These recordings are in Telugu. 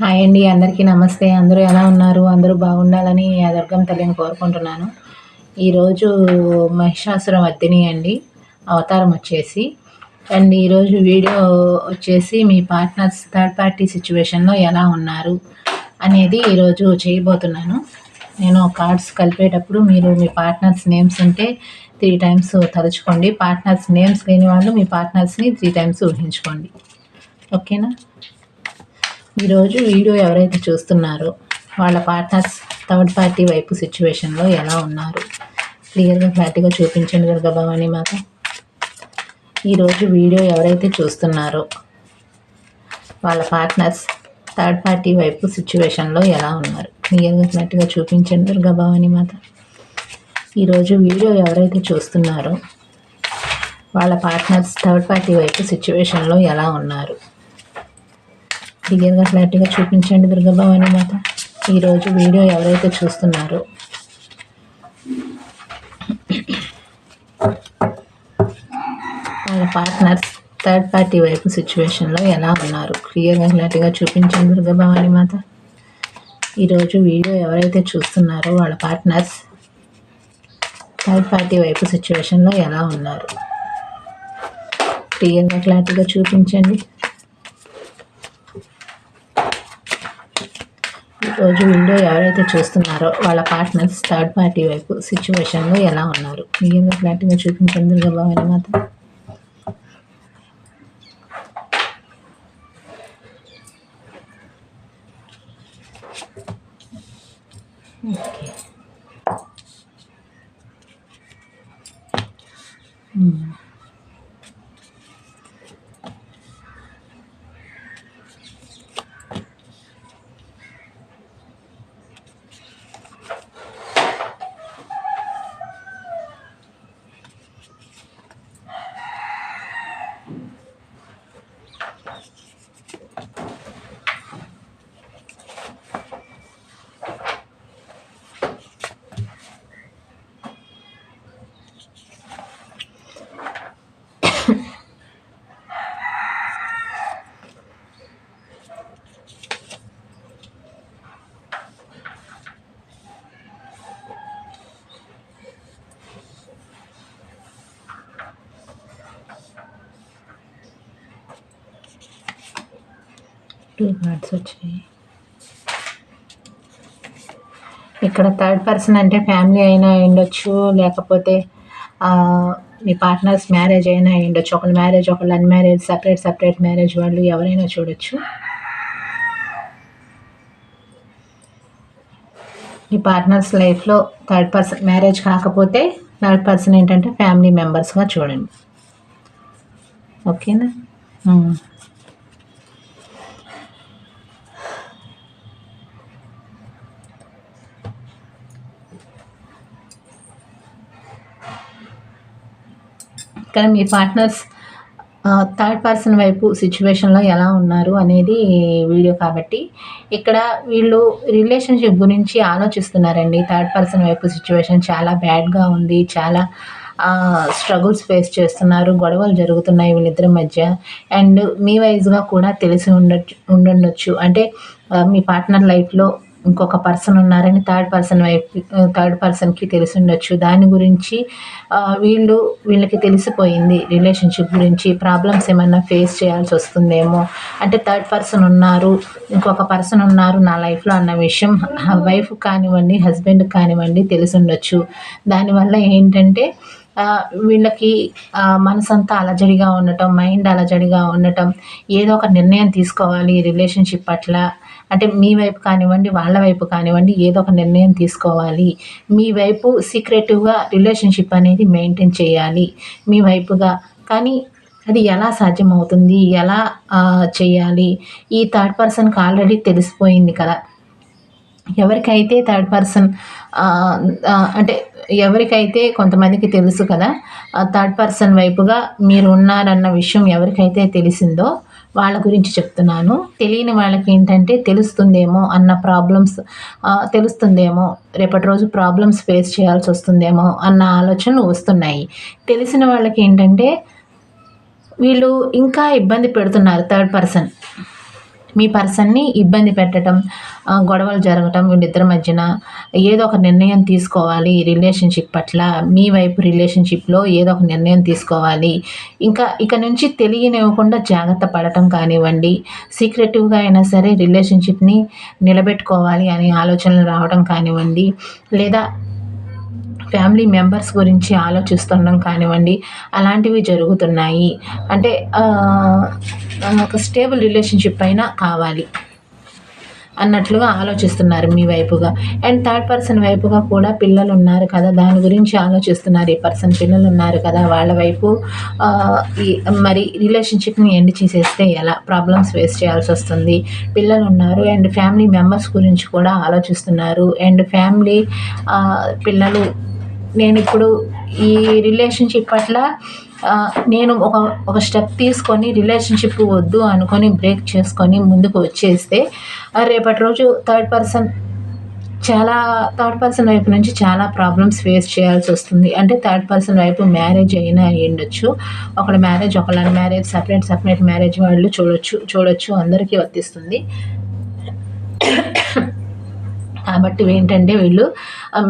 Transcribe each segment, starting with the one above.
హాయ్ అండి అందరికీ నమస్తే. అందరూ ఎలా ఉన్నారు? అందరూ బాగుండాలని ఆ దుర్గం తల్లిని కోరుకుంటున్నాను. ఈరోజు మహిషాసురం వద్దిని అండి అవతారం వచ్చేసి. అండ్ ఈరోజు వీడియో వచ్చేసి మీ పార్ట్నర్స్ థర్డ్ పార్టీ సిచ్యువేషన్లో ఎలా ఉన్నారు అనేది ఈరోజు చేయబోతున్నాను. నేను కార్డ్స్ కలిపేటప్పుడు మీరు మీ పార్ట్నర్స్ నేమ్స్ ఉంటే త్రీ టైమ్స్ తలుచుకోండి. పార్ట్నర్స్ నేమ్స్ లేని వాళ్ళు మీ పార్ట్నర్స్ని త్రీ టైమ్స్ ఊహించుకోండి. ఓకేనా ఈరోజు వీడియో ఎవరైతే చూస్తున్నారో వాళ్ళ పార్ట్నర్స్ థర్డ్ పార్టీ వైపు సిచ్యువేషన్లో ఎలా ఉన్నారు? క్లియర్గా క్లారిటీగా చూపించండి దుర్గా భవానీ మాత. ఈరోజు వీడియో ఎవరైతే చూస్తున్నారో వాళ్ళ పార్ట్నర్స్ థర్డ్ పార్టీ వైపు సిచ్యువేషన్లో ఎలా ఉన్నారు? క్లియర్గా క్లారిటీగా చూపించండి దుర్గా భవానీ మాత. ఈరోజు వీడియో ఎవరైతే చూస్తున్నారో వాళ్ళ పార్ట్నర్స్ థర్డ్ పార్టీ వైపు సిచ్యువేషన్లో ఎలా ఉన్నారు? క్లియర్గా క్లారిటీగా చూపించండి దుర్గాభవాని మాత. ఈరోజు వీడియో ఎవరైతే చూస్తున్నారో. వాళ్ళ పార్ట్నర్స్ థర్డ్ పార్టీ వైపు సిచ్యువేషన్లో ఎలా ఉన్నారు? క్లియర్గా క్లారిటీగా చూపించండి దుర్గాభవాని మాత. ఈరోజు వీడియో ఎవరైతే చూస్తున్నారో వాళ్ళ పార్ట్నర్స్ థర్డ్ పార్టీ వైపు సిచ్యువేషన్లో ఎలా ఉన్నారు? క్లియర్గా క్లారిటీగా చూపించండి. రోజు విండో ఎవరైతే చూస్తున్నారో వాళ్ళ పార్ట్నర్స్ థర్డ్ పార్టీ వైపు సిచ్యువేషన్లో ఎలా ఉన్నారు? క్లియర్గా క్లారిటీగా చూపించండి దుర్గా మాత్రం ఓకే టూ కార్డ్స్ వచ్చాయి ఇక్కడ థర్డ్ పర్సన్ అంటే ఫ్యామిలీ అయినా ఉండొచ్చు లేకపోతే మీ పార్ట్నర్స్ మ్యారేజ్ అయినా ఉండొచ్చు ఒకళ్ళు మ్యారేజ్ ఒకళ్ళు అన్మ్యారేజ్ సపరేట్ సపరేట్ మ్యారేజ్ వాళ్ళు ఎవరైనా చూడొచ్చు. మీ పార్ట్నర్స్ లైఫ్లో థర్డ్ పర్సన్ మ్యారేజ్ కాకపోతే థర్డ్ పర్సన్ ఏంటంటే ఫ్యామిలీ మెంబర్స్గా చూడండి. ఓకేనా? కానీ మీ పార్ట్నర్స్ థర్డ్ పర్సన్ వైపు సిచ్యువేషన్లో ఎలా ఉన్నారు అనేది వీడియో కాబట్టి ఇక్కడ వీళ్ళు రిలేషన్షిప్ గురించి ఆలోచిస్తున్నారండి. థర్డ్ పర్సన్ వైపు సిచ్యువేషన్ చాలా బ్యాడ్గా ఉంది. చాలా స్ట్రగుల్స్ ఫేస్ చేస్తున్నారు. గొడవలు జరుగుతున్నాయి వీళ్ళిద్దరి మధ్య. అండ్ మీ వైజ్గా కూడా తెలిసి ఉండొచ్చు ఉండుండొచ్చు అంటే మీ పార్ట్నర్ లైఫ్లో ఇంకొక పర్సన్ ఉన్నారని థర్డ్ పర్సన్ వైపు థర్డ్ పర్సన్కి తెలిసి ఉండొచ్చు. దాని గురించి వీళ్ళు వీళ్ళకి తెలిసిపోయింది రిలేషన్షిప్ గురించి ప్రాబ్లమ్స్ ఏమన్నా ఫేస్ చేయాల్సి వస్తుందేమో. అంటే థర్డ్ పర్సన్ ఉన్నారు ఇంకొక పర్సన్ ఉన్నారు నా లైఫ్లో అన్న విషయం వైఫ్ కానివ్వండి హస్బెండ్ కానివ్వండి తెలిసి ఉండొచ్చు. దానివల్ల ఏంటంటే వీళ్ళకి మనసంతా అలజడిగా ఉండటం మైండ్ అలజడిగా ఉండటం ఏదో ఒక నిర్ణయం తీసుకోవాలి రిలేషన్షిప్ పట్ల. అంటే మీ వైపు కానివ్వండి వాళ్ళ వైపు కానివ్వండి ఏదో ఒక నిర్ణయం తీసుకోవాలి. మీ వైపు సీక్రెటివ్గా రిలేషన్షిప్ అనేది మెయింటైన్ చేయాలి. మీ వైపుగా. కానీ అది ఎలా సాధ్యమవుతుంది? ఎలా చేయాలి? ఈ థర్డ్ పర్సన్కి ఆల్రెడీ తెలిసిపోయింది కదా. ఎవరికైతే థర్డ్ పర్సన్ అంటే ఎవరికైతే కొంతమందికి తెలుసు కదా థర్డ్ పర్సన్ వైపుగా మీరు ఉన్నారన్న విషయం ఎవరికైతే తెలిసిందో వాళ్ళ గురించి చెప్తున్నాను. తెలియని వాళ్ళకి ఏంటంటే తెలుస్తుందేమో అన్న ప్రాబ్లమ్స్ తెలుస్తుందేమో రేపటి రోజు ప్రాబ్లమ్స్ ఫేస్ చేయాల్సి వస్తుందేమో అన్న ఆలోచనలు వస్తున్నాయి. తెలిసిన వాళ్ళకి ఏంటంటే వీళ్ళు ఇంకా ఇబ్బంది పెడుతున్నారు థర్డ్ పర్సన్ మీ పర్సన్ని ఇబ్బంది పెట్టడం గొడవలు జరగటం వీళ్ళిద్దరి మధ్యన ఏదో ఒక నిర్ణయం తీసుకోవాలి ఈ రిలేషన్షిప్ పట్ల. మీ వైపు రిలేషన్షిప్లో ఏదో ఒక నిర్ణయం తీసుకోవాలి. ఇంకా ఇక నుంచి తెలియనివ్వకుండా జాగ్రత్త పడటం కానివ్వండి. సీక్రెటివ్గా అయినా సరే రిలేషన్షిప్ని నిలబెట్టుకోవాలి అనే ఆలోచనలు రావడం కానివ్వండి. లేదా ఫ్యామిలీ మెంబర్స్ గురించి ఆలోచిస్తుండడం కానివ్వండి అలాంటివి జరుగుతున్నాయి. అంటే ఒక స్టేబుల్ రిలేషన్షిప్ అయినా కావాలి అన్నట్లుగా ఆలోచిస్తున్నారు మీ వైపుగా. అండ్ థర్డ్ పర్సన్ వైపుగా కూడా పిల్లలు ఉన్నారు కదా దాని గురించి ఆలోచిస్తున్నారు ఈ పర్సన్. పిల్లలు ఉన్నారు కదా వాళ్ళ వైపు మరి రిలేషన్షిప్ని ఎండ్ చేసేస్తే ఎలా? ప్రాబ్లమ్స్ ఫేస్ చేయాల్సి వస్తుంది. పిల్లలు ఉన్నారు అండ్ ఫ్యామిలీ మెంబర్స్ గురించి కూడా ఆలోచిస్తున్నారు. అండ్ ఫ్యామిలీ పిల్లలు నేను ఇప్పుడు ఈ రిలేషన్షిప్ పట్ల నేను ఒక ఒక స్టెప్ తీసుకొని రిలేషన్షిప్ వద్దు అనుకొని బ్రేక్ చేసుకొని ముందుకు వచ్చేస్తే రేపటి రోజు థర్డ్ పర్సన్ చాలా థర్డ్ పర్సన్ వైపు నుంచి చాలా ప్రాబ్లమ్స్ ఫేస్ చేయాల్సి వస్తుంది. అంటే థర్డ్ పర్సన్ వైపు మ్యారేజ్ అయినా అయ్యుండొచ్చు. ఒకళ్ళ మ్యారేజ్ ఒకళ్ళ మ్యారేజ్ సపరేట్ సపరేట్ మ్యారేజ్ వాళ్ళు చూడొచ్చు చూడొచ్చు అందరికీ వర్తిస్తుంది. కాబట్టి ఏంటంటే వీళ్ళు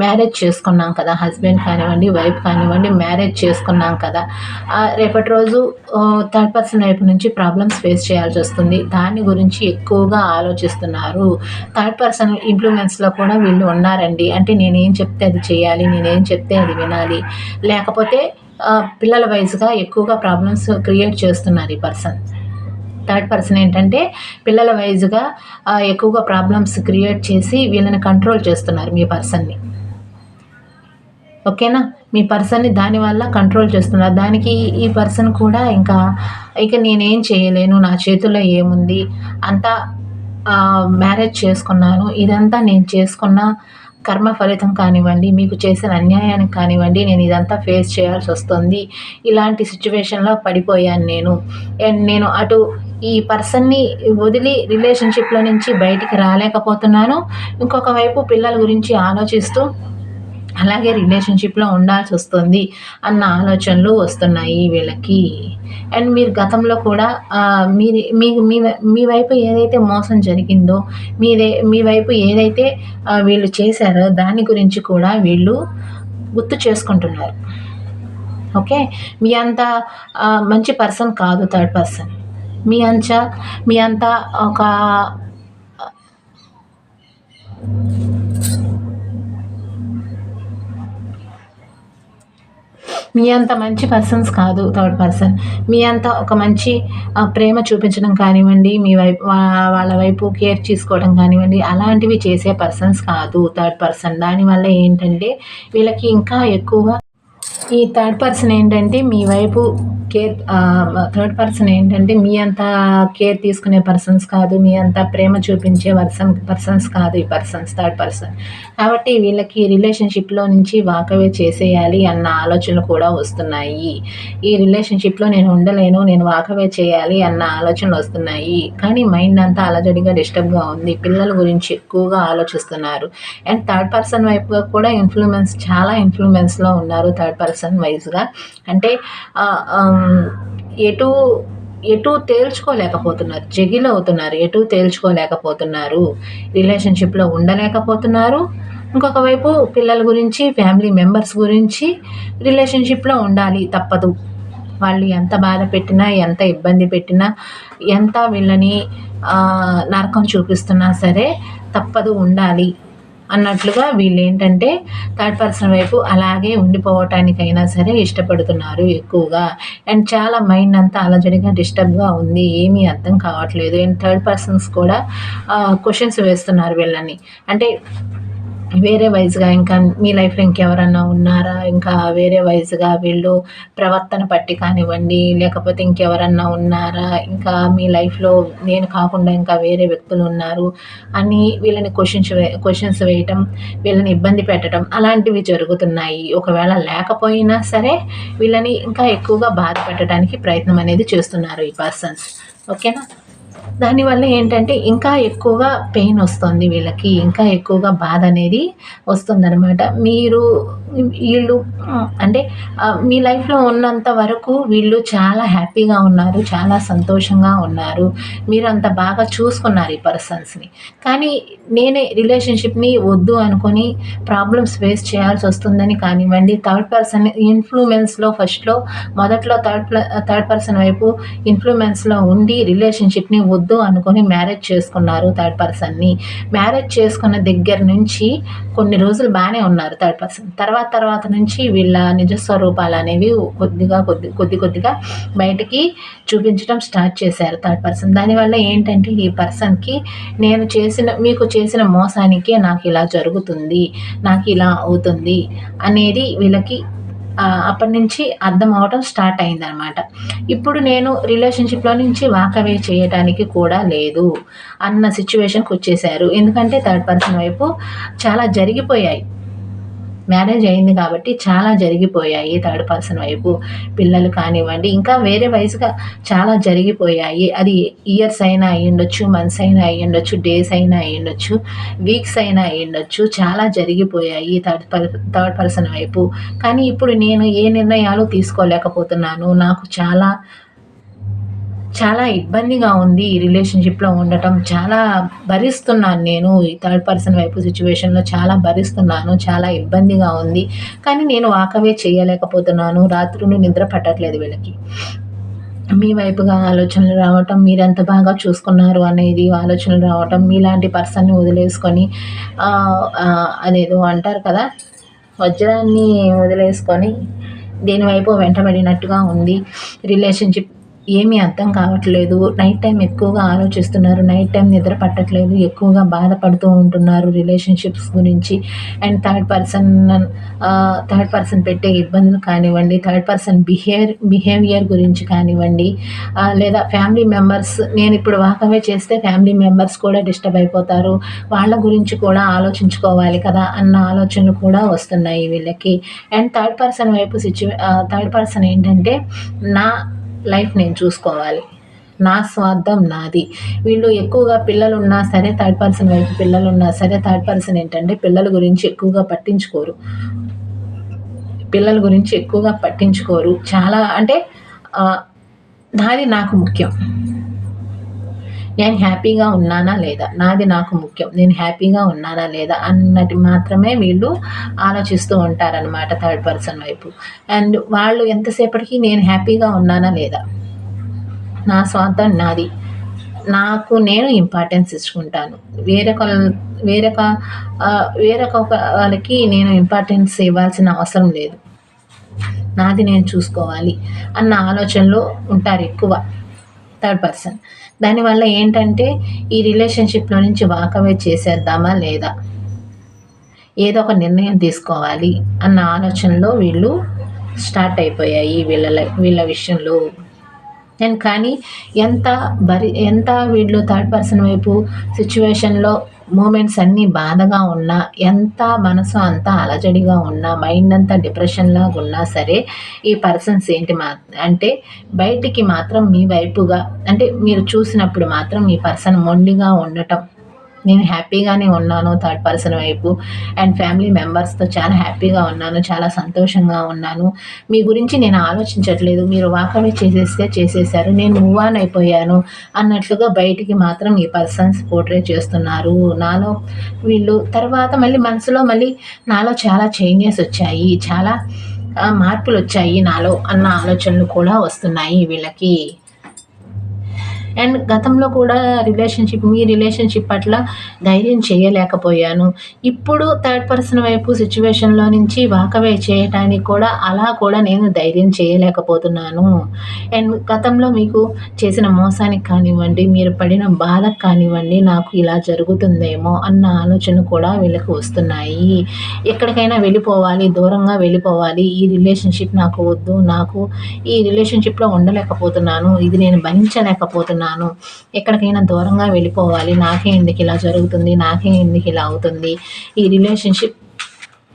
మ్యారేజ్ చేసుకున్నాం కదా హస్బెండ్ కానివ్వండి వైఫ్ కానివ్వండి మ్యారేజ్ చేసుకున్నాం కదా. రేపటి రోజు థర్డ్ పర్సన్ వైపు నుంచి ప్రాబ్లమ్స్ ఫేస్ చేయాల్సి వస్తుంది. దాని గురించి ఎక్కువగా ఆలోచిస్తున్నారు. థర్డ్ పర్సన్ ఇన్ఫ్లుయెన్స్లో కూడా వీళ్ళు ఉన్నారండి. అంటే నేనేం చెప్తే అది చేయాలి నేనేం చెప్తే అది వినాలి. లేకపోతే పిల్లల వయసుగా ఎక్కువగా ప్రాబ్లమ్స్ క్రియేట్ చేస్తున్నారు ఈ పర్సన్. థర్డ్ పర్సన్ ఏంటంటే పిల్లల వైజ్గా ఎక్కువగా ప్రాబ్లమ్స్ క్రియేట్ చేసి వీళ్ళని కంట్రోల్ చేస్తున్నారు మీ పర్సన్ని. ఓకేనా? మీ పర్సన్ని దానివల్ల కంట్రోల్ చేస్తున్నారు. దానికి ఈ పర్సన్ కూడా ఇంకా ఇక నేనేం చేయలేను నా చేతుల్లో ఏముంది అంతా మ్యారేజ్ చేసుకున్నాను ఇదంతా నేను చేసుకున్న కర్మ ఫలితం కానివ్వండి మీకు చేసిన అన్యాయానికి కానివ్వండి నేను ఇదంతా ఫేస్ చేయాల్సి వస్తుంది. ఇలాంటి సిచ్యువేషన్లో పడిపోయాను నేను. అండ్ నేను అటు ఈ పర్సన్ని వదిలి రిలేషన్షిప్లో నుంచి బయటికి రాలేకపోతున్నాను. ఇంకొక వైపు పిల్లల గురించి ఆలోచిస్తూ అలాగే రిలేషన్షిప్లో ఉండాల్సి వస్తుంది అన్న ఆలోచనలు వస్తున్నాయి వీళ్ళకి. అండ్ మీరు గతంలో కూడా మీరు మీది మీ మీ మీ వైపు ఏదైతే మోసం జరిగిందో మీదే మీ వైపు ఏదైతే వీళ్ళు చేశారో దాని గురించి కూడా వీళ్ళు గుర్తు చేసుకుంటున్నారు. ఓకే? మీ అంత మంచి పర్సన్ కాదు థర్డ్ పర్సన్ మీ అంచ మీ అంత ఒక మీ అంత మంచి పర్సన్స్ కాదు థర్డ్ పర్సన్ మీ అంత ఒక మంచి ప్రేమ చూపించడం కానివ్వండి మీ వైపు వాళ్ళ వైపు కేర్ తీసుకోవడం కానివ్వండి అలాంటివి చేసే పర్సన్స్ కాదు థర్డ్ పర్సన్ దానివల్ల ఏంటంటే వీళ్ళకి ఇంకా ఎక్కువగా ఈ థర్డ్ పర్సన్ ఏంటంటే మీ వైపు కేర్ థర్డ్ పర్సన్ ఏంటంటే మీ అంత కేర్ తీసుకునే పర్సన్స్ కాదు మీ అంత ప్రేమ చూపించే పర్సన్ పర్సన్స్ కాదు ఈ పర్సన్స్ థర్డ్ పర్సన్ కాబట్టి వీళ్ళకి రిలేషన్షిప్లో నుంచి వాకవే చేసేయాలి అన్న ఆలోచనలు కూడా వస్తున్నాయి. ఈ రిలేషన్షిప్లో నేను ఉండలేను నేను వాకవే చేయాలి అన్న ఆలోచనలు వస్తున్నాయి. కానీ మైండ్ అంతా అలజడిగా డిస్టర్బ్గా ఉంది. పిల్లల గురించి ఎక్కువగా ఆలోచిస్తున్నారు. అండ్ థర్డ్ పర్సన్ వైపుగా కూడా ఇన్ఫ్లుయెన్స్ చాలా ఇన్ఫ్లుయెన్స్లో ఉన్నారు థర్డ్ పర్సన్ వైజ్గా అంటే ఎటు ఎటు తేల్చుకోలేకపోతున్నారు జగిల్ అవుతున్నారు ఎటు తేల్చుకోలేకపోతున్నారు రిలేషన్షిప్లో ఉండలేకపోతున్నారు. ఇంకొక వైపు పిల్లల గురించి ఫ్యామిలీ మెంబర్స్ గురించి రిలేషన్షిప్లో ఉండాలి తప్పదు. వాళ్ళు ఎంత బాధ పెట్టినా ఎంత ఇబ్బంది పెట్టినా ఎంత వీళ్ళని నరకం చూపిస్తున్నా సరే తప్పదు ఉండాలి. అన్నట్లుగా వీళ్ళు ఏంటంటే థర్డ్ పర్సన్ వైపు అలాగే ఉండిపోవటానికైనా సరే ఇష్టపడుతున్నారు ఎక్కువగా. అండ్ చాలా మైండ్ అంతా అలజడిగా డిస్టర్బ్గా ఉంది. ఏమీ అర్థం కావట్లేదు. అండ్ థర్డ్ పర్సన్స్ కూడా క్వశ్చన్స్ వేస్తున్నారు వీళ్ళని. అంటే వేరే వైజ్గా ఇంకా మీ లైఫ్లో ఇంకెవరన్నా ఉన్నారా? ఇంకా వేరే వైజ్గా వీళ్ళు ప్రవర్తన పట్టి కానివ్వండి లేకపోతే ఇంకెవరన్నా ఉన్నారా? ఇంకా మీ లైఫ్లో నేను కాకుండా ఇంకా వేరే వ్యక్తులు ఉన్నారు అని వీళ్ళని క్వశ్చన్స్ క్వశ్చన్స్ వేయటం వీళ్ళని ఇబ్బంది పెట్టడం అలాంటివి జరుగుతున్నాయి. ఒకవేళ లేకపోయినా సరే వీళ్ళని ఇంకా ఎక్కువగా బాధ పెట్టడానికి ప్రయత్నం అనేది చేస్తున్నారు ఈ పర్సన్స్ ఓకేనా? దానివల్ల ఏంటంటే ఇంకా ఎక్కువగా పెయిన్ వస్తుంది వీళ్ళకి ఇంకా ఎక్కువగా బాధ అనేది వస్తుందనమాట మీరు వీళ్ళు అంటే మీ లైఫ్లో ఉన్నంత వరకు వీళ్ళు చాలా హ్యాపీగా ఉన్నారు చాలా సంతోషంగా ఉన్నారు. మీరు అంత బాగా చూసుకున్నారు ఈ పర్సన్స్ని. కానీ నేనే రిలేషన్షిప్ని వద్దు అనుకొని ప్రాబ్లమ్స్ ఫేస్ చేయాల్సి వస్తుందని కానివ్వండి థర్డ్ పర్సన్ ఇన్ఫ్లుయెన్స్లో ఫస్ట్లో మొదట్లో థర్డ్ థర్డ్ పర్సన్ వైపు ఇన్ఫ్లుయెన్స్లో ఉండి రిలేషన్షిప్ని వద్దు అనుకొని మ్యారేజ్ చేసుకున్నారు థర్డ్ పర్సన్ని మ్యారేజ్ చేసుకున్న దగ్గర నుంచి కొన్ని రోజులు బాగానే ఉన్నారు థర్డ్ పర్సన్ తర్వాత తర్వాత నుంచి వీళ్ళ నిజస్వరూపాలు అనేవి కొద్దిగా కొద్ది కొద్ది కొద్దిగా బయటికి చూపించడం స్టార్ట్ చేశారు థర్డ్ పర్సన్ దానివల్ల ఏంటంటే ఈ పర్సన్కి నేను చేసిన మీకు చేసిన మోసానికే నాకు ఇలా జరుగుతుంది నాకు ఇలా అవుతుంది అనేది వీళ్ళకి అప్పటి నుంచి అర్థం అవటం స్టార్ట్ అయిందనమాట ఇప్పుడు నేను రిలేషన్షిప్లో నుంచి వాకవే చేయటానికి కూడా లేదు అన్న సిచ్యువేషన్కి వచ్చేసారు. ఎందుకంటే థర్డ్ పర్సన్ వైపు చాలా జరిగిపోయాయి. మ్యారేజ్ అయింది కాబట్టి చాలా జరిగిపోయాయి థర్డ్ పర్సన్ వైపు. పిల్లలు కానివ్వండి ఇంకా వేరే వయసుగా చాలా జరిగిపోయాయి. అది ఇయర్స్ అయినా అయ్యుండొచ్చు మంత్స్ అయినా అయ్యుండొచ్చు డేస్ అయినా అయ్యుండొచ్చు వీక్స్ అయినా అయ్యుండొచ్చు చాలా జరిగిపోయాయి థర్డ్ పర్ థర్డ్ పర్సన్ వైపు. కానీ ఇప్పుడు నేను ఏ నిర్ణయాలు తీసుకోలేకపోతున్నాను. నాకు చాలా చాలా ఇబ్బందిగా ఉంది ఈ రిలేషన్షిప్లో ఉండటం. చాలా భరిస్తున్నాను నేను. ఈ థర్డ్ పర్సన్ వైపు సిచ్యువేషన్లో చాలా భరిస్తున్నాను. చాలా ఇబ్బందిగా ఉంది. కానీ నేను వాకవే చేయలేకపోతున్నాను. రాత్రులు నిద్ర పట్టట్లేదు వీళ్ళకి. మీ వైపుగా ఆలోచనలు రావటం మీరు ఎంత బాగా చూసుకున్నారు అనేది ఆలోచనలు రావటం మీలాంటి పర్సన్ని వదిలేసుకొని అదేదో అంటారు కదా వజ్రాన్ని వదిలేసుకొని దేనివైపు వెంటబడినట్టుగా ఉంది. రిలేషన్షిప్ ఏమీ అర్థం కావట్లేదు. నైట్ టైం ఎక్కువగా ఆలోచిస్తున్నారు. నైట్ టైం నిద్ర పట్టట్లేదు. ఎక్కువగా బాధపడుతూ ఉంటున్నారు రిలేషన్షిప్స్ గురించి. And third person third person పెట్టే ఇబ్బందులు కానివ్వండి థర్డ్ పర్సన్ బిహేవియర్ బిహేవియర్ గురించి కానివ్వండి లేదా ఫ్యామిలీ మెంబర్స్ నేను ఇప్పుడు వాకవే చేస్తే ఫ్యామిలీ మెంబర్స్ కూడా డిస్టర్బ్ అయిపోతారు. వాళ్ళ గురించి కూడా ఆలోచించుకోవాలి కదా అన్న ఆలోచనలు కూడా వస్తున్నాయి వీళ్ళకి. అండ్ థర్డ్ పర్సన్ వైపు సిచ్యువే థర్డ్ పర్సన్ ఏంటంటే నా లైఫ్ నేను చూసుకోవాలి. నా స్వార్థం నాది. వీళ్ళు ఎక్కువగా పిల్లలు ఉన్నా సరే థర్డ్ పర్సన్ వైపు పిల్లలు ఉన్నా సరే థర్డ్ పర్సన్ ఏంటంటే పిల్లల గురించి ఎక్కువగా పట్టించుకోరు. పిల్లల గురించి ఎక్కువగా పట్టించుకోరు. చాలా అంటే నాది నాకు ముఖ్యం. నేను హ్యాపీగా ఉన్నానా లేదా? నాది నాకు ముఖ్యం. నేను హ్యాపీగా ఉన్నానా లేదా? అన్నది మాత్రమే వీళ్ళు ఆలోచిస్తూ ఉంటారనమాట థర్డ్ పర్సన్ వైపు. అండ్ వాళ్ళు ఎంతసేపటికి నేను హ్యాపీగా ఉన్నానా లేదా? నా స్వార్థం నాది. నాకు నేను ఇంపార్టెన్స్ ఇచ్చుకుంటాను. వేరొక వేరొక వేరొక వాళ్ళకి నేను ఇంపార్టెన్స్ ఇవ్వాల్సిన అవసరం లేదు. నాది నేను చూసుకోవాలి అన్న ఆలోచనలో ఉంటారు ఎక్కువ థర్డ్ పర్సన్. దానివల్ల ఏంటంటే ఈ రిలేషన్షిప్లో నుంచి వాకవే చేసేద్దామా లేదా? ఏదో ఒక నిర్ణయం తీసుకోవాలి అన్న ఆలోచనలో వీళ్ళు స్టార్ట్ అయిపోయాయి వీళ్ళ వీళ్ళ విషయంలో. నేను కానీ ఎంత బరి ఎంత వీళ్ళు థర్డ్ పర్సన్ వైపు సిచ్యువేషన్లో మూమెంట్స్ అన్నీ బాధగా ఉన్నా ఎంత మనసు అంతా అలజడిగా ఉన్నా మైండ్ అంతా డిప్రెషన్లాగా ఉన్నా సరే ఈ పర్సన్స్ ఏంటి మా అంటే బయటికి మాత్రం మీ వైపుగా అంటే మీరు చూసినప్పుడు మాత్రం ఈ పర్సన్ మొండిగా ఉండటం నేను హ్యాపీగానే ఉన్నాను థర్డ్ పర్సన్ వైపు. అండ్ ఫ్యామిలీ మెంబర్స్తో చాలా హ్యాపీగా ఉన్నాను చాలా సంతోషంగా ఉన్నాను. మీ గురించి నేను ఆలోచించట్లేదు. మీరు వాకవే చేసేస్తే చేసేసారు నేను మూవ్ ఆన్ అయిపోయాను అన్నట్లుగా బయటికి మాత్రం ఈ పర్సన్స్ పోర్ట్రేట్ చేస్తున్నారు. నాలో వీళ్ళు తర్వాత మళ్ళీ మనసులో మళ్ళీ నాలో చాలా చేంజెస్ వచ్చాయి. చాలా మార్పులు వచ్చాయి నాలో అన్న ఆలోచనలు కూడా వస్తున్నాయి వీళ్ళకి. అండ్ గతంలో కూడా రిలేషన్షిప్ మీ రిలేషన్షిప్ పట్ల ధైర్యం చేయలేకపోయాను. ఇప్పుడు థర్డ్ పర్సన్ వైపు సిచ్యువేషన్లో నుంచి వాకవే చేయటానికి కూడా అలా కూడా నేను ధైర్యం చేయలేకపోతున్నాను. అండ్ గతంలో మీకు చేసిన మోసానికి కానివ్వండి మీరు పడిన బాధకు కానివ్వండి నాకు ఇలా జరుగుతుందేమో అన్న ఆలోచన కూడా వీళ్ళకి వస్తున్నాయి. ఎక్కడికైనా వెళ్ళిపోవాలి దూరంగా వెళ్ళిపోవాలి. ఈ రిలేషన్షిప్ నాకు వద్దు నాకు ఈ రిలేషన్షిప్లో ఉండలేకపోతున్నాను. ఇది నేను భరించలేకపోతున్నాను. అనుకుంటున్నాను. ఎక్కడికైనా దూరంగా వెళ్ళిపోవాలి. నాకే ఎందుకు ఇలా జరుగుతుంది? నాకే ఎందుకు ఇలా అవుతుంది? ఈ రిలేషన్షిప్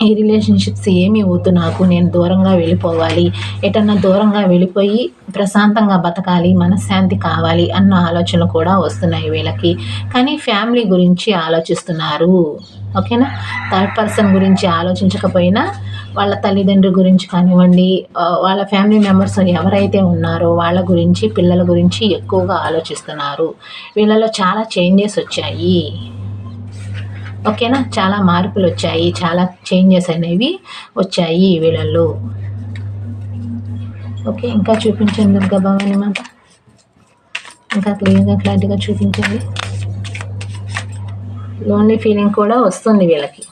ఈ రిలేషన్షిప్స్ ఏమీ వద్దు నాకు. నేను దూరంగా వెళ్ళిపోవాలి. ఎటన్నా దూరంగా వెళ్ళిపోయి ప్రశాంతంగా బతకాలి. మనశ్శాంతి కావాలి అన్న ఆలోచనలు కూడా వస్తున్నాయి వీళ్ళకి. కానీ ఫ్యామిలీ గురించి ఆలోచిస్తున్నారు. ఓకేనా? థర్డ్ పర్సన్ గురించి ఆలోచించకపోయినా వాళ్ళ తల్లిదండ్రుల గురించి కానివ్వండి వాళ్ళ ఫ్యామిలీ మెంబర్స్ ఎవరైతే ఉన్నారో వాళ్ళ గురించి పిల్లల గురించి ఎక్కువగా ఆలోచిస్తున్నారు. వీళ్ళలో చాలా చేంజెస్ వచ్చాయి. ఓకేనా? చాలా మార్పులు వచ్చాయి. చాలా చేంజెస్ అనేవి వచ్చాయి వీళ్ళల్లో. ఓకే ఇంకా చూపించండి దుర్గా భవాని మాట ఇంకా క్లియర్గా క్లారిటీగా చూపించండి. లోన్లీ ఫీలింగ్ కూడా వస్తుంది వీళ్ళకి.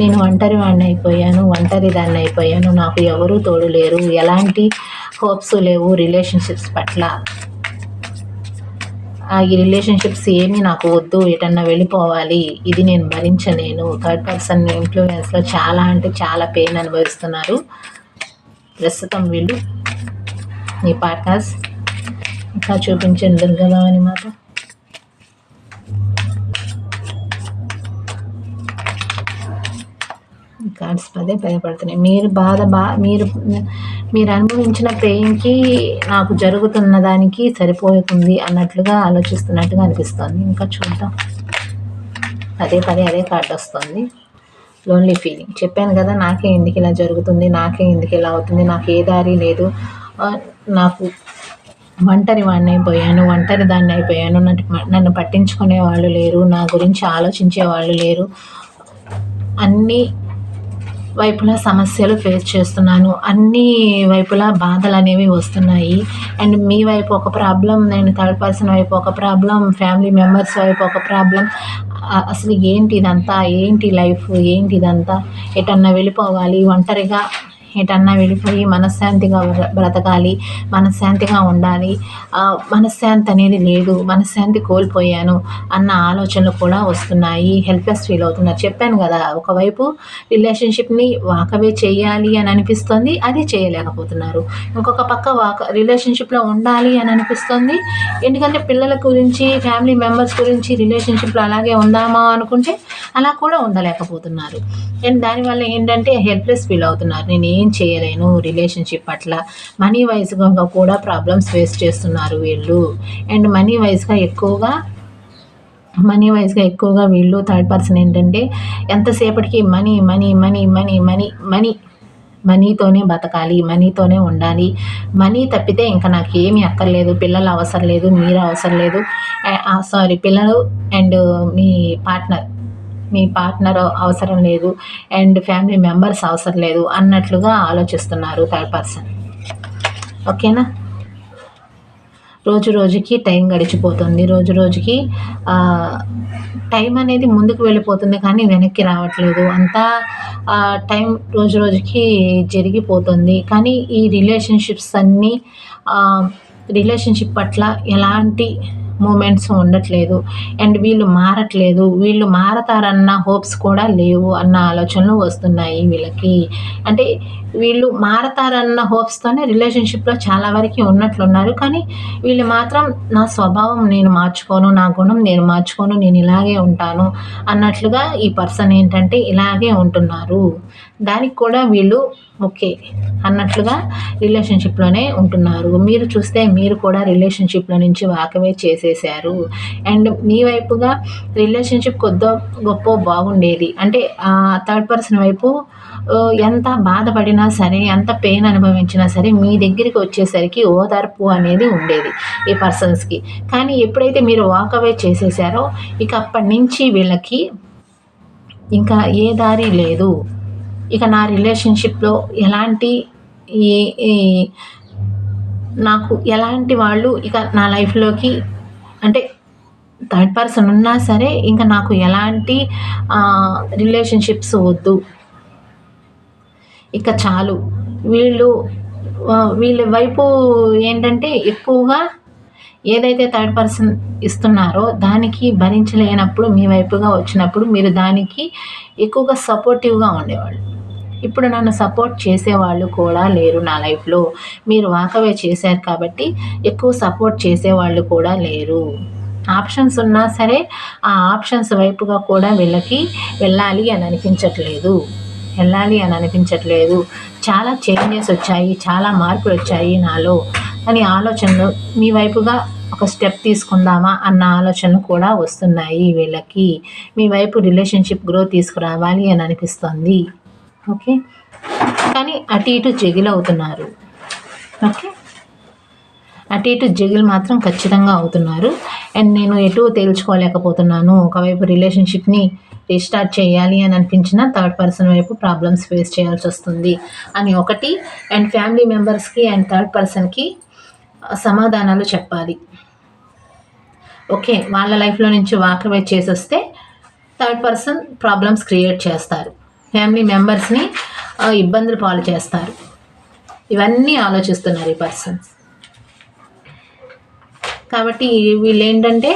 నేను ఒంటరి వాడిని అయిపోయాను ఒంటరి దాన్ని అయిపోయాను నాకు ఎవరూ తోడు లేరు ఎలాంటి హోప్స్ లేవు రిలేషన్షిప్స్ పట్ల. ఈ రిలేషన్షిప్స్ ఏమీ నాకు వద్దు ఎటన్నా వెళ్ళిపోవాలి. ఇది నేను భరించలేను. థర్డ్ పర్సన్ ఇన్ఫ్లుయెన్స్లో చాలా అంటే చాలా పెయిన్ అనుభవిస్తున్నారు. ప్రస్తుతం వీళ్ళు. మీ పార్ట్నర్స్ ఇంకా చూపించండి దుర్గభవాని మాత కార్డ్స్ పదే పదే పడుతున్నాయి మీరు బాధ బా మీరు మీరు అనుభవించిన పెయిన్కి నాకు జరుగుతున్న దానికి సరిపోతుంది అన్నట్లుగా ఆలోచిస్తున్నట్టుగా అనిపిస్తుంది. ఇంకా చూద్దాం. పదే పదే అదే కార్డ్ వస్తుంది. లోన్లీ ఫీలింగ్ చెప్పాను కదా నాకే ఎందుకు ఇలా జరుగుతుంది నాకే ఎందుకు ఇలా అవుతుంది నాకు ఏ దారి లేదు. నాకు ఒంటరి వాడిని అయిపోయాను ఒంటరి దాన్ని అయిపోయాను. నన్ను పట్టించుకునే వాళ్ళు లేరు నా గురించి ఆలోచించే వాళ్ళు లేరు. అన్నీ వైపులా సమస్యలు ఫేస్ చేస్తున్నాను. అన్ని వైపులా బాధలు అనేవి వస్తున్నాయి. అండ్ మీ వైపు ఒక ప్రాబ్లం నేను థర్డ్ పర్సన్ వైపు ఒక ప్రాబ్లం ఫ్యామిలీ మెంబర్స్ వైపు ఒక ప్రాబ్లం. అసలు ఏంటి ఇదంతా ఏంటి లైఫ్? ఏంటి ఇదంతా ఎటన్నా వెళ్ళిపోవాలి ఒంటరిగా ఎటన్నా వెళ్ళిపోయి మనశ్శాంతిగా బ్రతకాలి మనశ్శాంతిగా ఉండాలి. మనశ్శాంతి అనేది లేదు మనశ్శాంతి కోల్పోయాను అన్న ఆలోచనలు కూడా వస్తున్నాయి. హెల్ప్లెస్ ఫీల్ అవుతున్నారు. చెప్పాను కదా ఒకవైపు రిలేషన్షిప్ని వాకవే చేయాలి అని అనిపిస్తుంది అది చేయలేకపోతున్నారు. ఇంకొక పక్క వాక రిలేషన్షిప్లో ఉండాలి అని అనిపిస్తుంది. ఎందుకంటే పిల్లల గురించి ఫ్యామిలీ మెంబర్స్ గురించి రిలేషన్షిప్లో అలాగే ఉందామా అనుకుంటే అలా కూడా ఉండలేకపోతున్నారు. అండ్ దానివల్ల ఏంటంటే హెల్ప్లెస్ ఫీల్ అవుతున్నారు. నేను ఏం చేయలేను రిలేషన్షిప్ పట్ల. మనీ వైజ్గా కూడా ప్రాబ్లమ్స్ ఫేస్ చేస్తున్నారు వీళ్ళు. అండ్ మనీ వైజ్గా ఎక్కువగా మనీ వైజ్గా ఎక్కువగా వీళ్ళు థర్డ్ పర్సన్ ఏంటంటే ఎంతసేపటికి money money money money money money మనీతోనే బతకాలి మనీతోనే ఉండాలి. మనీ తప్పితే ఇంకా నాకు ఏమి అక్కర్లేదు పిల్లలు అవసరం లేదు మీరు అవసరం లేదు. Eh, ah, సారీ పిల్లలు అండ్ మీ పార్ట్నర్ మీ పార్ట్నర్ అవసరం లేదు అండ్ ఫ్యామిలీ మెంబర్స్ అవసరం లేదు అన్నట్లుగా ఆలోచిస్తున్నారు థర్డ్ పర్సన్. ఓకేనా? రోజు రోజుకి టైం గడిచిపోతుంది. రోజు రోజుకి టైం అనేది ముందుకు వెళ్ళిపోతుంది కానీ వెనక్కి రావట్లేదు. అంతా టైం రోజు రోజుకి జరిగిపోతుంది. కానీ ఈ రిలేషన్షిప్స్ అన్నీ రిలేషన్షిప్ పట్ల ఎలాంటి మూమెంట్స్ ఉండట్లేదు. అండ్ వీళ్ళు మారట్లేదు. వీళ్ళు మారతారన్న హోప్స్ కూడా లేవు అన్న ఆలోచనలు వస్తున్నాయి వీళ్ళకి. అంటే వీళ్ళు మారతారన్న హోప్స్తోనే రిలేషన్షిప్లో చాలా వరకు ఉన్నట్లున్నారు. కానీ వీళ్ళు మాత్రం నా స్వభావం నేను మార్చుకోను నా గుణం నేను మార్చుకోను నేను ఇలాగే ఉంటాను అన్నట్లుగా ఈ పర్సన్ ఏంటంటే ఇలాగే ఉంటున్నారు. దానికి కూడా వీళ్ళు ఓకే అన్నట్లుగా రిలేషన్షిప్లోనే ఉంటున్నారు. మీరు చూస్తే మీరు కూడా రిలేషన్షిప్లో నుంచి వాకవే చేసేసారు. అండ్ మీ వైపుగా రిలేషన్షిప్ కొద్దో గొప్ప బాగుండేది. అంటే థర్డ్ పర్సన్ వైపు ఎంత బాధపడినా సరే ఎంత పెయిన్ అనుభవించినా సరే మీ దగ్గరికి వచ్చేసరికి ఓదార్పు అనేది ఉండేది ఈ పర్సన్స్కి. కానీ ఎప్పుడైతే మీరు వాకవే చేసేసారో ఇక అప్పటి నుంచి వీళ్ళకి ఇంకా ఏ దారి లేదు. ఇక నా రిలేషన్షిప్లో ఎలాంటి ఈ నాకు ఎలాంటి వాళ్ళు ఇక నా లైఫ్లోకి అంటే థర్డ్ పర్సన్ ఉన్నా సరే ఇంకా నాకు ఎలాంటి రిలేషన్షిప్స్ వద్దు. ఇక చాలు. వీళ్ళు వీళ్ళ వైపు ఏంటంటే ఎక్కువగా ఏదైతే థర్డ్ పర్సన్ ఇస్తున్నారో దానికి భరించలేనప్పుడు మీ వైపుగా వచ్చినప్పుడు మీరు దానికి ఎక్కువగా సపోర్టివ్గా ఉండేవాళ్ళు. ఇప్పుడు నన్ను సపోర్ట్ చేసేవాళ్ళు కూడా లేరు నా లైఫ్లో. మీరు వాకవే చేశారు కాబట్టి ఎక్కువ సపోర్ట్ చేసేవాళ్ళు కూడా లేరు. ఆప్షన్స్ ఉన్నా సరే ఆ ఆప్షన్స్ వైపుగా కూడా వీళ్ళకి వెళ్ళాలి అని అనిపించట్లేదు. వెళ్ళాలి అని అనిపించట్లేదు. చాలా చేంజెస్ వచ్చాయి చాలా మార్పులు వచ్చాయి నాలో అని ఆలోచనలు మీ వైపుగా ఒక స్టెప్ తీసుకుందామా అన్న ఆలోచనలు కూడా వస్తున్నాయి వీళ్ళకి. మీ వైపు రిలేషన్షిప్ గ్రోత్ తీసుకురావాలి అని అనిపిస్తుంది. ఓకే? కానీ అటు ఇటు జగిల్ అవుతున్నారు. ఓకే? అటు ఇటు జగిల్ మాత్రం ఖచ్చితంగా అవుతున్నారు. అండ్ నేను ఎటు తేల్చుకోలేకపోతున్నాను. ఒకవైపు రిలేషన్షిప్ని రీస్టార్ట్ చేయాలి అని అనిపించిన థర్డ్ పర్సన్ వైపు ప్రాబ్లమ్స్ ఫేస్ చేయాల్సి వస్తుంది అని ఒకటి. అండ్ ఫ్యామిలీ మెంబర్స్కి అండ్ థర్డ్ పర్సన్కి సమాధానాలు చెప్పాలి. ఓకే? వాళ్ళ లైఫ్లో నుంచి వాక్ అవే చేసొస్తే థర్డ్ పర్సన్ ప్రాబ్లమ్స్ క్రియేట్ చేస్తారు. ఫ్యామిలీ మెంబర్స్ని ఇబ్బందులు పాలు చేస్తారు. ఇవన్నీ ఆలోచిస్తున్నారు ఈ పర్సన్స్ కాబట్టి వీళ్ళు ఏంటంటే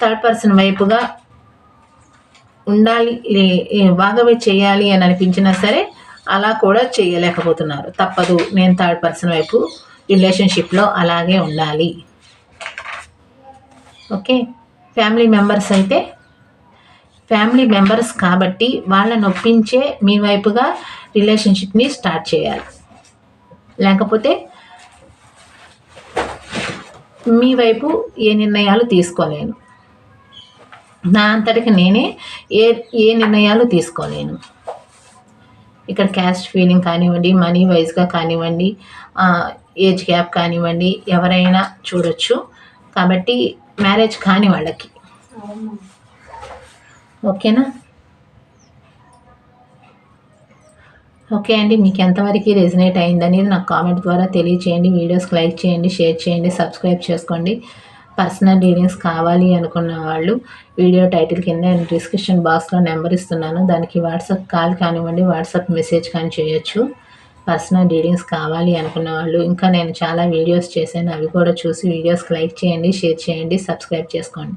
థర్డ్ పర్సన్ వైపుగా ఉండాలి బాగా చేయాలి అని అనిపించినా సరే అలా కూడా చేయలేకపోతున్నారు. తప్పదు నేను థర్డ్ పర్సన్ వైపు రిలేషన్షిప్లో అలాగే ఉండాలి. ఓకే? ఫ్యామిలీ మెంబర్స్ అయితే ఫ్యామిలీ మెంబర్స్ కాబట్టి వాళ్ళని ఒప్పించే మీ వైపుగా రిలేషన్షిప్ని స్టార్ట్ చేయాలి. లేకపోతే మీ వైపు ఏ నిర్ణయాలు తీసుకోలేను. నా అంతటికి నేనే ఏ ఏ నిర్ణయాలు తీసుకోలేను. ఇక్కడ క్యాస్ట్ ఫీలింగ్ కానివ్వండి మనీ వైజ్గా కానివ్వండి ఏజ్ గ్యాప్ కానివ్వండి ఎవరైనా చూడొచ్చు. కాబట్టి మ్యారేజ్ కాని వాళ్ళకి. ఓకేనా? ఓకే అండి మీకు ఎంతవరకు రెజినేట్ అయిందనేది నాకు కామెంట్ ద్వారా తెలియచేయండి. వీడియోస్కి లైక్ చేయండి షేర్ చేయండి సబ్స్క్రైబ్ చేసుకోండి. పర్సనల్ డీటెయిల్స్ కావాలి అనుకున్న వాళ్ళు వీడియో టైటిల్ కింద డిస్క్రిప్షన్ బాక్స్లో నెంబర్ ఇస్తున్నాను. దానికి వాట్సాప్ కాల్ కానివ్వండి వాట్సాప్ మెసేజ్ కానీ చేయొచ్చు. పర్సనల్ డీటెయిల్స్ కావాలి అనుకున్న వాళ్ళు ఇంకా నేను చాలా వీడియోస్ చేశాను. అవి కూడా చూసి వీడియోస్కి లైక్ చేయండి షేర్ చేయండి సబ్స్క్రైబ్ చేసుకోండి.